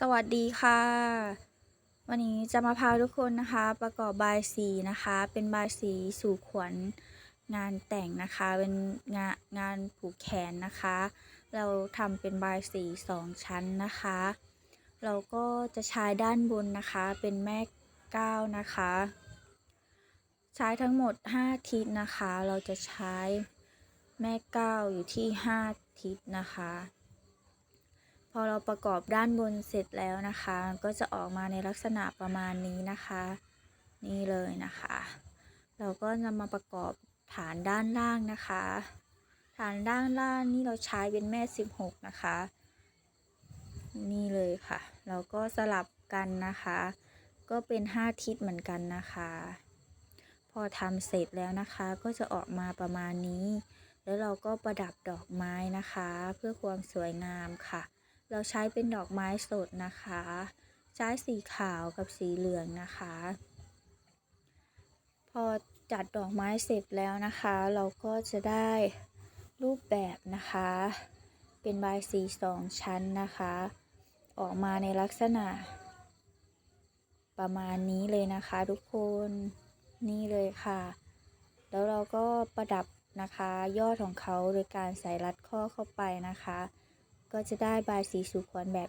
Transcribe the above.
สวัสดีค่ะ วันนี้จะมาพาทุกคนนะคะ ประกอบบายสีนะคะ เป็นบายสีสู่ขวัญงานแต่งนะคะ เป็นงานงานผูกแขนนะคะ เราทำเป็นบายสีสองชั้นนะคะ เราก็จะใช้ด้านบนนะคะ เป็นแม่ก้าวนะคะ ใช้ทั้งหมด 5 ทิศนะคะ เราจะใช้แม่ก้าวอยู่ที่ 5 ทิศนะคะ พอเราประกอบด้านบนเสร็จแล้วนะคะ ก็จะออกมาในลักษณะประมาณนี้นะคะ นี่เลยนะคะ เราก็นำมาประกอบฐานด้านล่างนะคะ ฐานด้านล่างนี่เราใช้เป็นแม่ 16 นะคะ นี่เลยค่ะ เราก็สลับกันนะคะ ก็เป็น 5 ทิศเหมือนกันนะคะ พอทำเสร็จแล้วนะคะก็จะออกมาประมาณนี้ แล้วเราก็ประดับดอกไม้นะคะ เพื่อความสวยงามค่ะ เราใช้เป็นดอกไม้สดนะคะ ใช้สีขาวกับสีเหลืองนะคะ พอจัดดอกไม้เสร็จแล้วนะคะ เราก็จะได้รูปแบบนะคะ เป็นใบสีสองชั้นนะคะ ออกมาในลักษณะ ประมาณนี้เลยนะคะทุกคนนี่เลยค่ะ แล้วเราก็ประดับนะคะยอดของเขาโดยการใส่รัดข้อเข้าไปนะคะ ก็จะได้บายสีสุขวัญแบบ